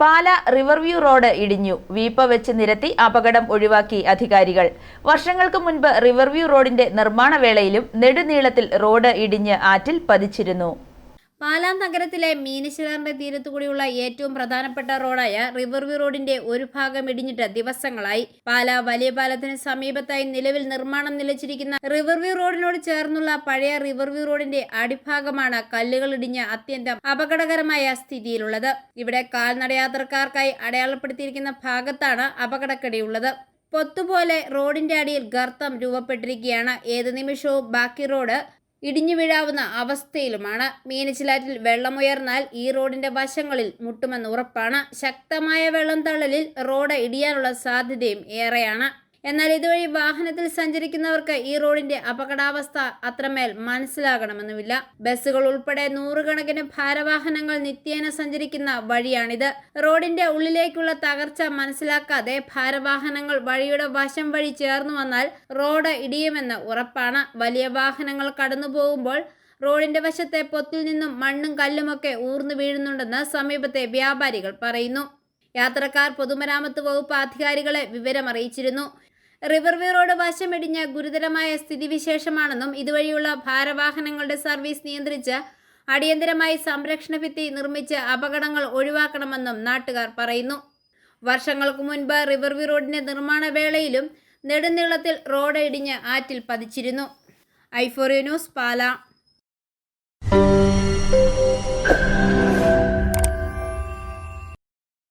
പാല riverview road ഇടിഞ്ഞു. വീപ്പ വെച്ച് നിരത്തി അപകടം ഒഴിവാക്കി അധികാരികൾ. വർഷങ്ങൾക്ക് മുൻപ് റിവർവ്യൂ റോഡിന്റെ നിർമ്മാണ വേളയിലും നെടുനീളത്തിൽ റോഡ് ഇടിഞ്ഞ് ആറ്റിൽ പതിച്ചിരുന്നു. പാലാം നഗരത്തിലെ മീനച്ചിലാറിന്റെ തീരത്തുകൂടിയുള്ള ഏറ്റവും പ്രധാനപ്പെട്ട റോഡായ റിവർ വ്യൂ റോഡിന്റെ ഒരു ഭാഗം ഇടിഞ്ഞിട്ട് ദിവസങ്ങളായി. പാല വലിയ പാലത്തിന് സമീപത്തായി നിലവിൽ നിർമ്മാണം നിലച്ചിരിക്കുന്ന റിവർ വ്യൂ റോഡിനോട് ചേർന്നുള്ള പഴയ റിവർ വ്യൂ റോഡിന്റെ അടിഭാഗമാണ് കല്ലുകൾ ഇടിഞ്ഞ് അത്യന്തം അപകടകരമായ സ്ഥിതിയിലുള്ളത്. ഇവിടെ കാൽനടയാത്രക്കാർക്കായി അടയാളപ്പെടുത്തിയിരിക്കുന്ന ഭാഗത്താണ് അപകടക്കെടിയുള്ളത് പൊത്തുപോലെ റോഡിന്റെ അടിയിൽ ഗർത്തം രൂപപ്പെട്ടിരിക്കുകയാണ്. ഏത് നിമിഷവും ബാക്കി റോഡ് ഇടിഞ്ഞു വീഴാവുന്ന അവസ്ഥയിലുമാണ്. മീനച്ചിലാറ്റിൽ വെള്ളമുയർന്നാൽ ഈ റോഡിന്റെ വശങ്ങളിൽ മുട്ടുമെന്ന് ഉറപ്പാണ്. ശക്തമായ വെള്ളം തള്ളലിൽ റോഡ് ഇടിയാനുള്ള സാധ്യതയും ഏറെയാണ്. എന്നാൽ ഇതുവഴി വാഹനത്തിൽ സഞ്ചരിക്കുന്നവർക്ക് ഈ റോഡിന്റെ അപകടാവസ്ഥ അത്രമേൽ മനസ്സിലാകണമെന്നുമില്ല. ബസ്സുകൾ ഉൾപ്പെടെ നൂറുകണക്കിന് ഭാരവാഹനങ്ങൾ നിത്യേന സഞ്ചരിക്കുന്ന വഴിയാണിത്. റോഡിന്റെ ഉള്ളിലേക്കുള്ള തകർച്ച മനസ്സിലാക്കാതെ ഭാരവാഹനങ്ങൾ വഴിയുടെ വശം വഴി ചേർന്നു വന്നാൽ റോഡ് ഇടിയുമെന്ന് ഉറപ്പാണ്. വലിയ വാഹനങ്ങൾ കടന്നു പോകുമ്പോൾ റോഡിന്റെ വശത്തെ പൊത്തിൽ നിന്നും മണ്ണും കല്ലുമൊക്കെ ഊർന്നു വീഴുന്നുണ്ടെന്ന് സമീപത്തെ വ്യാപാരികൾ പറയുന്നു. യാത്രക്കാർ പൊതുമരാമത്ത് വകുപ്പ് അധികാരികളെ വിവരമറിയിച്ചിരുന്നു റിവർവേ റോഡ് വശമിടിഞ്ഞ ഗുരുതരമായ സ്ഥിതിവിശേഷമാണെന്നും ഇതുവഴിയുള്ള ഭാരവാഹനങ്ങളുടെ സർവീസ് നിയന്ത്രിച്ച് അടിയന്തരമായി സംരക്ഷണ ഭിത്തി നിർമ്മിച്ച് അപകടങ്ങൾ ഒഴിവാക്കണമെന്നും നാട്ടുകാർ പറയുന്നു. വർഷങ്ങൾക്ക് മുൻപ് റിവർവ്യൂ റോഡിന്റെ നിർമ്മാണ വേളയിലും നെടുനീളത്തിൽ റോഡ് ഇടിഞ്ഞ് ആറ്റിൽ പതിച്ചിരുന്നു. ഐഫോറിയ ന്യൂസ് പാല.